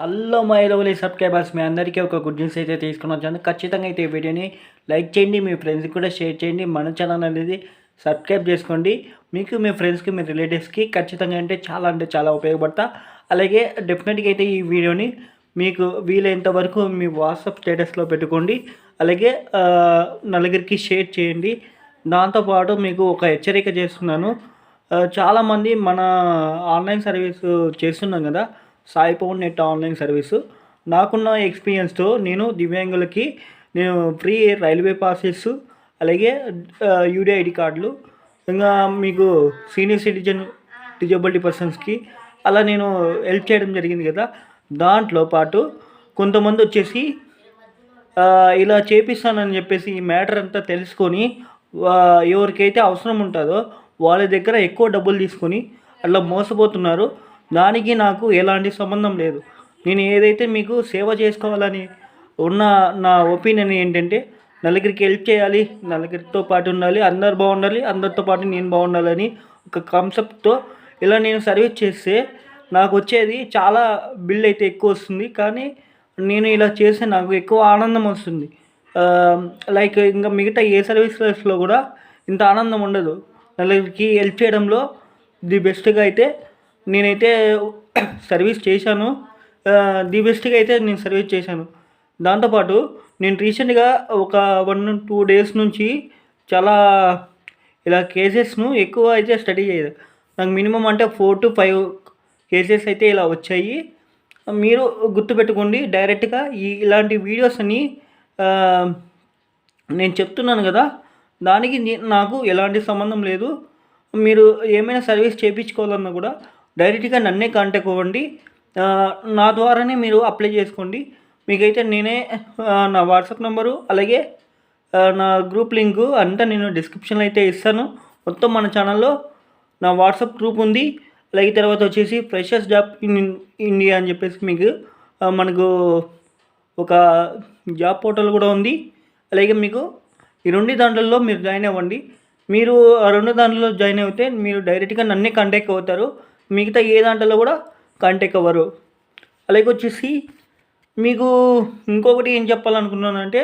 Hello my lovely subscribers మీ అందరికీ ఒక గుడ్ న్యూస్ అయితే తీసుకుని వచ్చాను. ఖచ్చితంగా అయితే ఈ వీడియోని లైక్ చేయండి మీ ఫ్రెండ్స్కి కూడా షేర్ చేయండి మన ఛానల్ అనేది సబ్స్క్రైబ్ చేసుకోండి. మీకు మీ ఫ్రెండ్స్కి మీ రిలేటివ్స్కి ఖచ్చితంగా అంటే చాలా అంటే చాలా ఉపయోగపడతా. అలాగే డెఫినెట్గా అయితే ఈ వీడియోని మీకు వీలైనంత వరకు మీ వాట్సాప్ స్టేటస్లో పెట్టుకోండి. అలాగే నలుగురికి షేర్ చేయండి. దాంతోపాటు మీకు ఒక హెచ్చరిక చేస్తున్నాను. చాలామంది మన ఆన్లైన్ సర్వీస్ చేస్తున్నాం కదా Sai Pavan net online service. నాకున్న ఎక్స్పీరియన్స్తో నేను దివ్యాంగులకి నేను ఫ్రీ రైల్వే పాసెస్ అలాగే యూడి ఐడి కార్డులు ఇంకా మీకు సీనియర్ సిటిజన్ డిజబిలిటీ పర్సన్స్కి అలా నేను హెల్ప్ చేయడం జరిగింది కదా. దాంట్లో పాటు కొంతమంది వచ్చేసి ఇలా చేపిస్తానని చెప్పేసి ఈ మ్యాటర్ అంతా తెలుసుకొని ఎవరికైతే అవసరం ఉంటుందో వాళ్ళ దగ్గర ఎక్కువ డబ్బులు తీసుకొని అట్లా మోసపోతున్నారు. దానికి నాకు ఎలాంటి సంబంధం లేదు. నేను ఏదైతే మీకు సేవ చేసుకోవాలని ఉన్న నా ఒపీనియన్ ఏంటంటే నలుగురికి హెల్ప్ చేయాలి నలుగురితో పాటు ఉండాలి అందరు బాగుండాలి అందరితో పాటు నేను బాగుండాలని ఒక కాన్సెప్ట్తో ఇలా నేను సర్వీస్ చేస్తే నాకు వచ్చేది చాలా బిల్ అయితే ఎక్కువ వస్తుంది. కానీ నేను ఇలా చేస్తే నాకు ఎక్కువ ఆనందం వస్తుంది. లైక్ ఇంకా మిగతా ఏ సర్వీసెస్లో కూడా ఇంత ఆనందం ఉండదు. నలుగురికి హెల్ప్ చేయడంలో ది బెస్ట్గా అయితే నేనైతే సర్వీస్ చేశాను. ది బెస్ట్గా అయితే నేను సర్వీస్ చేశాను. దాంతోపాటు నేను రీసెంట్గా ఒక వన్ టూ డేస్ నుంచి చాలా ఇలా కేసెస్ను ఎక్కువ అయితే స్టడీ చేయదు నాకు మినిమం అంటే ఫోర్ టు ఫైవ్ కేసెస్ అయితే ఇలా వచ్చాయి. మీరు గుర్తుపెట్టుకోండి డైరెక్ట్గా ఈ ఇలాంటి వీడియోస్ అని నేను చెప్తున్నాను కదా దానికి నాకు ఎలాంటి సంబంధం లేదు. మీరు ఏమైనా సర్వీస్ చేయించుకోవాలన్నా కూడా డైరెక్ట్గా నన్నే కాంటాక్ట్ అవ్వండి. నా ద్వారానే మీరు అప్లై చేసుకోండి. మీకైతే నేనే నా వాట్సాప్ నెంబరు అలాగే నా గ్రూప్ లింకు అంతా నేను డిస్క్రిప్షన్లో అయితే ఇస్తాను. మొత్తం మన ఛానల్లో నా వాట్సాప్ గ్రూప్ ఉంది. అలాగే తర్వాత వచ్చేసి ఫ్రెషర్స్ జాబ్ ఇన్ ఇండియా అని చెప్పేసి మీకు మనకు ఒక జాబ్ పోర్టల్ కూడా ఉంది. అలాగే మీకు ఈ రెండు దాంట్లలో మీరు జాయిన్ అవ్వండి. మీరు ఆ రెండు దాంట్లో జాయిన్ అయితే మీరు డైరెక్ట్గా నన్నే కాంటాక్ట్ అవుతారు. మిగతా ఏ దాంట్లో కూడా కాంటాక్ట్ అవ్వరు. అలాగే వచ్చేసి మీకు ఇంకొకటి ఏం చెప్పాలనుకున్నానంటే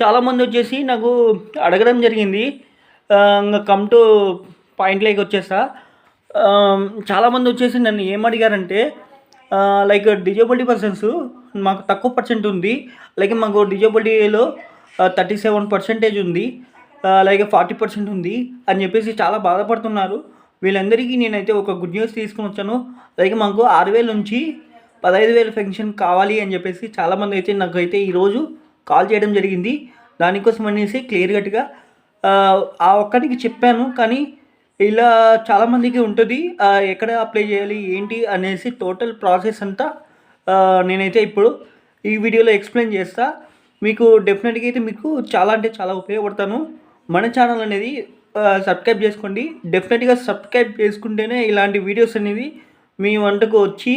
చాలామంది వచ్చేసి నాకు అడగడం జరిగింది. ఇంకా కమ్ టు పాయింట్లోకి వచ్చేసా. చాలామంది వచ్చేసి నన్ను ఏం అడిగారంటే లైక్ డిజబిలిటీ పర్సన్స్ మాకు తక్కువ పర్సెంట్ ఉంది. అలాగే మాకు డిజబిలిటీలో థర్టీ సెవెన్ పర్సెంటేజ్ ఉంది. అలాగే ఫార్టీ పర్సెంట్ ఉంది అని చెప్పేసి చాలా బాధపడుతున్నారు. వీళ్ళందరికీ నేనైతే ఒక గుడ్ న్యూస్ తీసుకొని వచ్చాను. అలాగే మాకు ఆరు వేల నుంచి పదహైదు వేల పెన్షన్ కావాలి అని చెప్పేసి చాలామంది అయితే నాకు అయితే ఈరోజు కాల్ చేయడం జరిగింది. దానికోసం అనేసి క్లియర్ కట్గా ఆ, ఒక్కటికి ఒక్కడికి చెప్పాను. కానీ ఇలా చాలామందికి ఉంటుంది. ఎక్కడ అప్లై చేయాలి ఏంటి అనేసి టోటల్ ప్రాసెస్ అంతా నేనైతే ఇప్పుడు ఈ వీడియోలో ఎక్స్ప్లెయిన్ చేస్తా. మీకు డెఫినెట్గా అయితే మీకు చాలా అంటే చాలా ఉపయోగపడతాను. మన ఛానల్ అనేది సబ్స్క్రైబ్ చేసుకోండి. డెఫినెట్గా సబ్స్క్రైబ్ చేసుకుంటేనే ఇలాంటి వీడియోస్ అనేది మీ వంటకు వచ్చి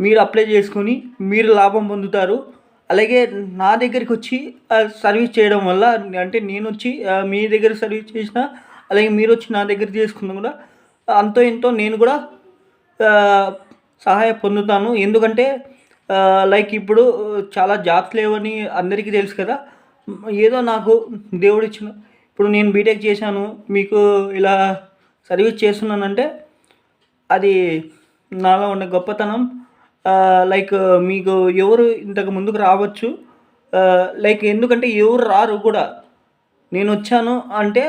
మీరు అప్లై చేసుకొని మీరు లాభం పొందుతారు. అలాగే నా దగ్గరికి వచ్చి సర్వీస్ చేయడం వల్ల అంటే నేను వచ్చి మీ దగ్గర సర్వీస్ చేసిన అలాగే మీరు వచ్చి నా దగ్గర చేసుకున్నా కూడా అంతో ఎంతో నేను కూడా సహాయ పొందుతాను. ఎందుకంటే లైక్ ఇప్పుడు చాలా జాబ్స్ లేవని అందరికీ తెలుసు కదా. ఏదో నాకు దేవుడు ఇచ్చిన ఇప్పుడు నేను బీటెక్ చేశాను మీకు ఇలా సర్వీస్ చేస్తున్నానంటే అది నాలో ఉన్న గొప్పతనం. లైక్ మీకు ఎవరు ఇంతకు ముందుకు రావచ్చు. లైక్ ఎందుకంటే ఎవరు రారు కూడా. నేను వచ్చాను అంటే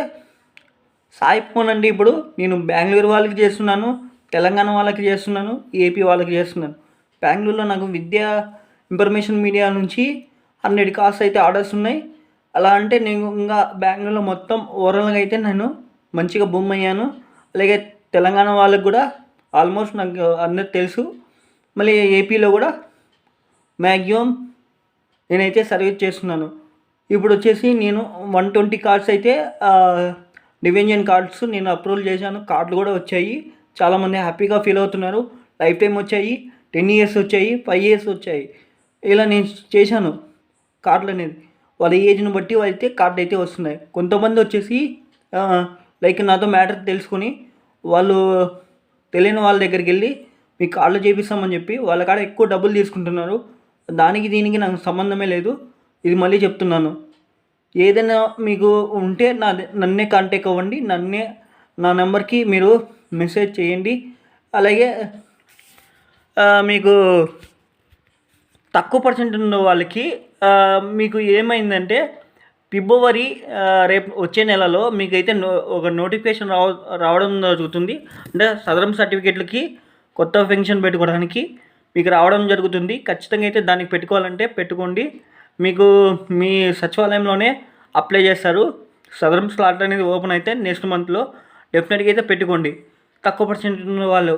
సాయిపోనండి ఇప్పుడు. నేను బెంగళూరు వాళ్ళకి చేస్తున్నాను తెలంగాణ వాళ్ళకి చేస్తున్నాను ఏపీ వాళ్ళకి చేస్తున్నాను. బెంగళూరులో నాకు విద్యా ఇన్ఫర్మేషన్ మీడియా నుంచి హండ్రెడ్ కాస్ట్ అయితే ఆర్డర్స్ ఉన్నాయి. అలా అంటే నేను ఇంకా బెంగళూరులో మొత్తం ఓవరాల్గా అయితే నేను మంచిగా బూమ్ అయ్యాను. అలాగే తెలంగాణ వాళ్ళకు కూడా ఆల్మోస్ట్ నాకు అందరికి తెలుసు. మళ్ళీ ఏపీలో కూడా మ్యాక్సిమం నేనైతే సర్వీస్ చేస్తున్నాను. ఇప్పుడు వచ్చేసి నేను వన్ ట్వంటీ కార్డ్స్ అయితే డివిజన్ కార్డ్స్ నేను అప్రూవల్ చేశాను. కార్డులు కూడా వచ్చాయి. చాలామంది హ్యాపీగా ఫీల్ అవుతున్నారు. లైఫ్ టైం వచ్చాయి. టెన్ ఇయర్స్ వచ్చాయి. ఫైవ్ ఇయర్స్ వచ్చాయి. ఇలా నేను చేశాను కార్డులు అనేది. వాళ్ళ ఏజ్ని బట్టి అయితే కార్డు అయితే వస్తున్నాయి. కొంతమంది వచ్చేసి లైక్ నాతో మ్యాటర్ తెలుసుకొని వాళ్ళు తెలియని వాళ్ళ దగ్గరికి వెళ్ళి మీ కార్డులో చేపిస్తామని చెప్పి వాళ్ళ కాడ ఎక్కువ డబ్బులు తీసుకుంటున్నారు. దానికి దీనికి నాకు సంబంధమే లేదు. ఇది మళ్ళీ చెప్తున్నాను. ఏదైనా మీకు ఉంటే నా నన్నే కాంటాక్ట్ అవ్వండి. నన్నే నా నెంబర్కి మీరు మెసేజ్ చేయండి. అలాగే మీకు తక్కువ పర్సెంట్ ఉన్న వాళ్ళకి మీకు ఏమైందంటే ఫిబ్రవరి రేపు వచ్చే నెలలో మీకైతే నో ఒక నోటిఫికేషన్ రావ రావడం జరుగుతుంది. అంటే సదరం సర్టిఫికేట్లకి కొత్త పెన్షన్ పెట్టుకోవడానికి మీకు రావడం జరుగుతుంది. ఖచ్చితంగా అయితే దానికి పెట్టుకోవాలంటే పెట్టుకోండి. మీకు మీ సచివాలయంలోనే అప్లై చేస్తారు. సదరం స్లాట్ అనేది ఓపెన్ అయితే నెక్స్ట్ మంత్లో డెఫినెట్గా అయితే పెట్టుకోండి. తక్కువ పర్సెంట్ ఉన్న వాళ్ళు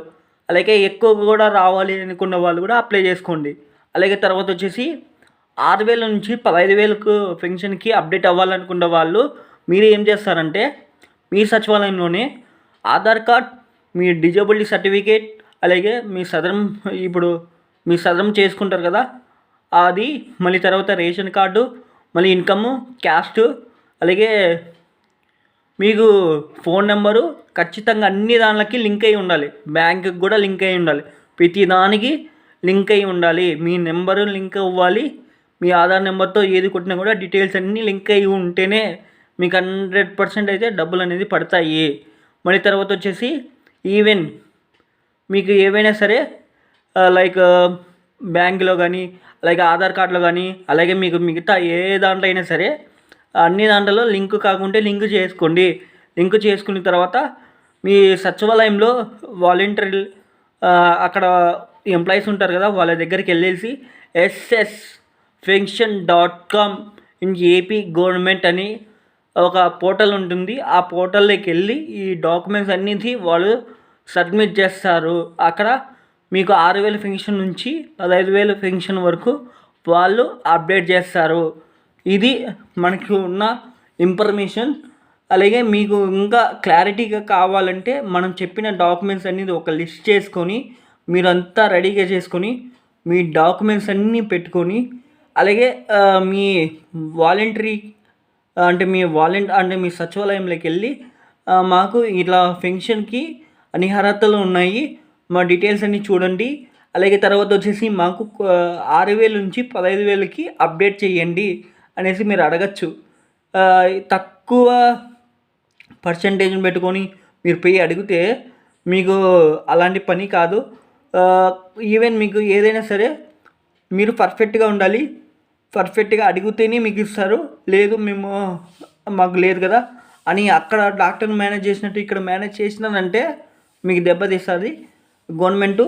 అలాగే ఎక్కువ కూడా రావాలి అనుకున్న వాళ్ళు కూడా అప్లై చేసుకోండి. అలాగే తర్వాత వచ్చేసి ఆరు వేల నుంచి పదహైదు వేలకు పెన్షన్కి అప్డేట్ అవ్వాలనుకున్న వాళ్ళు మీరు ఏం చేస్తారంటే మీ సచివాలయంలోనే ఆధార్ కార్డ్ మీ డిజబిలిటీ సర్టిఫికేట్ అలాగే మీ సదరం ఇప్పుడు మీ సదరం చేసుకుంటారు కదా అది మళ్ళీ తర్వాత రేషన్ కార్డు మళ్ళీ ఇన్కమ్ క్యాస్ట్ అలాగే మీకు ఫోన్ నెంబరు ఖచ్చితంగా అన్ని దానిలకి లింక్ అయి ఉండాలి. బ్యాంకుకి కూడా లింక్ అయి ఉండాలి. ప్రతి దానికి లింక్ అయి ఉండాలి. మీ నెంబరు లింక్ అవ్వాలి. మీ ఆధార్ నెంబర్తో ఏది కొట్టినా కూడా డీటెయిల్స్ అన్నీ లింక్ అయి ఉంటేనే మీకు హండ్రెడ్ పర్సెంట్ అయితే డబ్బులు అనేది పడతాయి. మళ్ళీ తర్వాత వచ్చేసి ఈవెన్ మీకు ఏవైనా సరే లైక్ బ్యాంకులో కానీ అలాగే ఆధార్ కార్డులో కానీ అలాగే మీకు మిగతా ఏ దాంట్లో అయినా సరే అన్ని దాంట్లో లింక్ కాకుంటే లింక్ చేసుకోండి. లింక్ చేసుకున్న తర్వాత మీ సచివాలయంలో వాలంటీర్ అక్కడ ఎంప్లాయీస్ ఉంటారు కదా వాళ్ళ దగ్గరికి వెళ్ళేసి SS pension dot com in AP government అని ఒక పోర్టల్ ఉంటుంది. ఆ పోర్టల్లోకి వెళ్ళి ఈ డాక్యుమెంట్స్ అన్నిటి వాళ్ళు సబ్మిట్ చేస్తారు. అక్కడ మీకు ఆరు వేల పెన్షన్ నుంచి పదహైదు వేల పెన్షన్ వరకు వాళ్ళు అప్డేట్ చేస్తారు. ఇది మనకి ఉన్న ఇన్ఫర్మేషన్. అలాగే మీకు ఇంకా క్లారిటీగా కావాలంటే మనం చెప్పిన డాక్యుమెంట్స్ అనేది ఒక లిస్ట్ చేసుకొని మీరంతా రెడీగా చేసుకొని మీ డాక్యుమెంట్స్ అన్నీ పెట్టుకొని అలాగే మీ వాలంటరీ అంటే మీ వాలంటీ అంటే మీ సచివాలయంలోకి వెళ్ళి మాకు ఇట్లా పెన్షన్కి అన్ని అర్హతలు ఉన్నాయి. మా డీటెయిల్స్ అన్నీ చూడండి. అలాగే తర్వాత వచ్చేసి మాకు ఆరు వేల నుంచి పదహైదు వేలకి అప్డేట్ చేయండి అనేసి మీరు అడగచ్చు. తక్కువ పర్సంటేజ్ని పెట్టుకొని మీరు పోయి అడిగితే మీకు అలాంటి పని కాదు. ఈవెన్ మీకు ఏదైనా సరే మీరు పర్ఫెక్ట్గా ఉండాలి. పర్ఫెక్ట్గా అడిగితేనే మీకు ఇస్తారు. లేదు మేము మాకు లేదు కదా అని అక్కడ డాక్టర్ని మేనేజ్ చేసినట్టు ఇక్కడ మేనేజ్ చేసినారంటే మీకు దెబ్బతీస్తుంది గవర్నమెంటు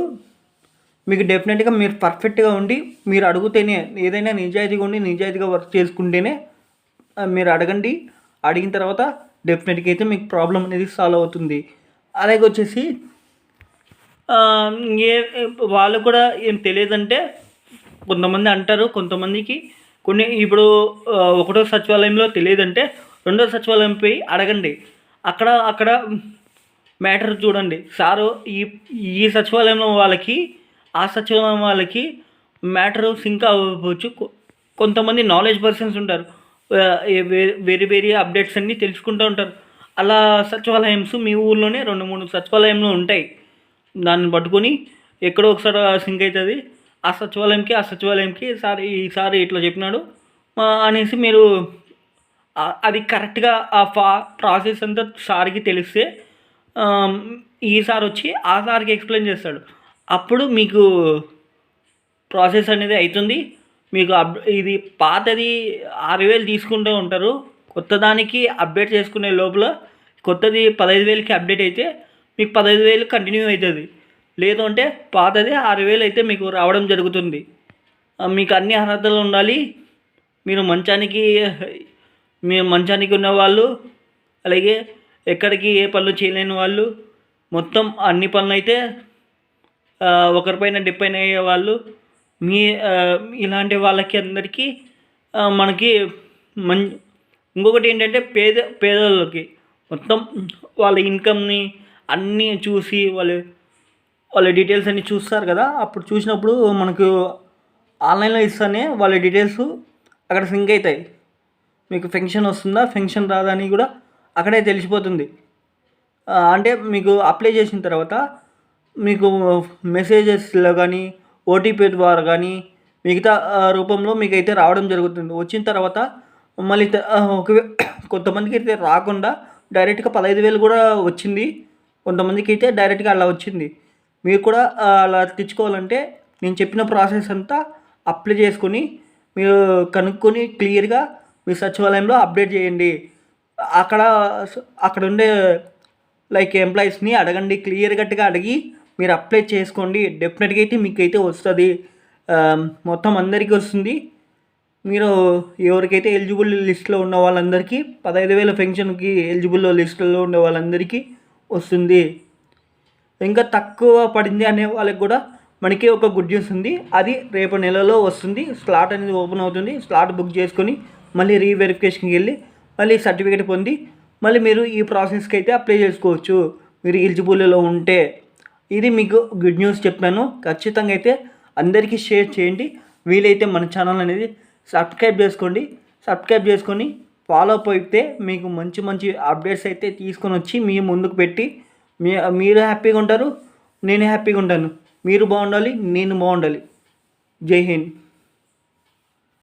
మీకు డెఫినెట్గా మీరు పర్ఫెక్ట్గా ఉండి మీరు అడిగితేనే ఏదైనా నిజాయితీగా ఉండి నిజాయితీగా వర్క్ చేసుకుంటేనే మీరు అడగండి. అడిగిన తర్వాత డెఫినెట్గా అయితే మీకు ప్రాబ్లం అనేది సాల్వ్ అవుతుంది. అలాగే వచ్చేసి ఏ వాళ్ళు కూడా ఏం తెలియదంటే కొంతమంది అంటారు కొంతమందికి కొన్ని ఇప్పుడు ఒకటో సచివాలయంలో తెలియదంటే రెండో సచివాలయం పోయి అడగండి. అక్కడ అక్కడ మ్యాటర్ చూడండి. సారు ఈ ఈ సచివాలయంలో వాళ్ళకి ఆ సచివాలయం వాళ్ళకి మ్యాటర్ సింక్ అవ్వచ్చు కొ- కొంతమంది నాలెడ్జ్ పర్సన్స్ ఉంటారు. వే- వేరే వేరే అప్డేట్స్ అన్నీ తెలుసుకుంటూ ఉంటారు. అలా సచివాలయంస్ మీ ఊర్లోనే రెండు మూడు సచివాలయంలో ఉంటాయి. దాన్ని పట్టుకొని ఎక్కడో ఒకసారి సింక్ అవుతుంది. ఆ సచివాలయంకి ఆ సచివాలయంకి సార్ ఈసారి ఇట్లా చెప్పినాడు. అనేసి మీరు అది కరెక్ట్గా ఆ ఫా ప్రాసెస్ అంతా సార్కి తెలిస్తే ఈసారి ఈ సార్ వచ్చి ఆ సార్కి ఎక్స్ప్లెయిన్ చేస్తాడు. అప్పుడు మీకు ప్రాసెస్ అనేది అవుతుంది మీకు అప్ ఇది పాతది ఆరు వేలు తీసుకుంటూ ఉంటారు. కొత్త దానికి అప్డేట్ చేసుకునే లోపల కొత్తది పదహైదు వేలకి అప్డేట్ అయితే మీకు పదహైదు వేలు కంటిన్యూ అవుతుంది. లేదు అంటే పాతది ఆరు వేలు అయితే మీకు రావడం జరుగుతుంది. మీకు అన్ని అర్హతలు ఉండాలి. మీరు మంచానికి మీ మంచానికి ఉన్న వాళ్ళు అలాగే ఎక్కడికి ఏ పనులు చేయలేని వాళ్ళు మొత్తం అన్ని పనులు అయితే ఒకరిపైన డిపెండ్ అయ్యే వాళ్ళు మీ ఇలాంటి వాళ్ళకి అందరికీ మనకి మం ఇంకొకటి ఏంటంటే పేద పేదలకి మొత్తం వాళ్ళ ఇన్కమ్ని అన్నీ చూసి వాళ్ళు వాళ్ళ డీటెయిల్స్ అన్నీ చూస్తారు కదా. అప్పుడు చూసినప్పుడు మనకు ఆన్లైన్లో ఇస్తానే వాళ్ళ డీటెయిల్స్ అక్కడ సింక్ అవుతాయి. మీకు ఫెన్షన్ వస్తుందా ఫెన్షన్ రాదా అని కూడా అక్కడే తెలిసిపోతుంది. అంటే మీకు అప్లై చేసిన తర్వాత మీకు మెసేజెస్లో కానీ ఓటీపీ ద్వారా కానీ మిగతా రూపంలో మీకు అయితే రావడం జరుగుతుంది. వచ్చిన తర్వాత మళ్ళీ ఒకవే కొంతమందికి అయితే రాకుండా డైరెక్ట్గా పదహైదు వేలు కూడా వచ్చింది. కొంతమందికి అయితే డైరెక్ట్గా అలా వచ్చింది. మీరు కూడా అలా తెచ్చుకోవాలంటే నేను చెప్పిన ప్రాసెస్ అంతా అప్లై చేసుకొని మీరు కనుక్కొని క్లియర్గా మీ సచివాలయంలో అప్డేట్ చేయండి. అక్కడ అక్కడ ఉండే లైక్ ఎంప్లాయీస్ని అడగండి క్లియర్ కట్గా అడిగి మీరు అప్లై చేసుకోండి. డెఫినెట్గా అయితే మీకు అయితే వస్తుంది మొత్తం అందరికీ వస్తుంది. మీరు ఎవరికైతే ఎలిజిబుల్ లిస్ట్లో ఉన్న వాళ్ళందరికీ పదహైదు వేల పెన్షన్కి ఎలిజిబుల్ లిస్టులో ఉన్న వాళ్ళందరికీ వస్తుంది. ఇంకా తక్కువ పడింది అనే వాళ్ళకి కూడా మనకి ఒక గుడ్ న్యూస్ ఉంది. అది రేపు నెలలో వస్తుంది. స్లాట్ అనేది ఓపెన్ అవుతుంది. స్లాట్ బుక్ చేసుకొని మళ్ళీ రీవెరిఫికేషన్కి వెళ్ళి మళ్ళీ సర్టిఫికేట్ పొంది మళ్ళీ మీరు ఈ ప్రాసెస్కి అయితే అప్లై చేసుకోవచ్చు. మీరు ఎలిజిబుల్లో ఉంటే. ఇది మీకు గుడ్ న్యూస్ చెప్పాను. ఖచ్చితంగా అయితే అందరికీ షేర్ చేయండి. వీలైతే మన ఛానల్ అనేది సబ్స్క్రైబ్ చేసుకోండి. సబ్స్క్రైబ్ చేసుకొని ఫాలో అప్ అయితే మీకు మంచి మంచి అప్డేట్స్ అయితే తీసుకొని వచ్చి మీ ముందుకు పెట్టి మీ మీరు హ్యాపీగా ఉంటారు నేను హ్యాపీగా ఉంటాను. మీరు బాగుండాలి నేను బాగుండాలి. జై హింద్.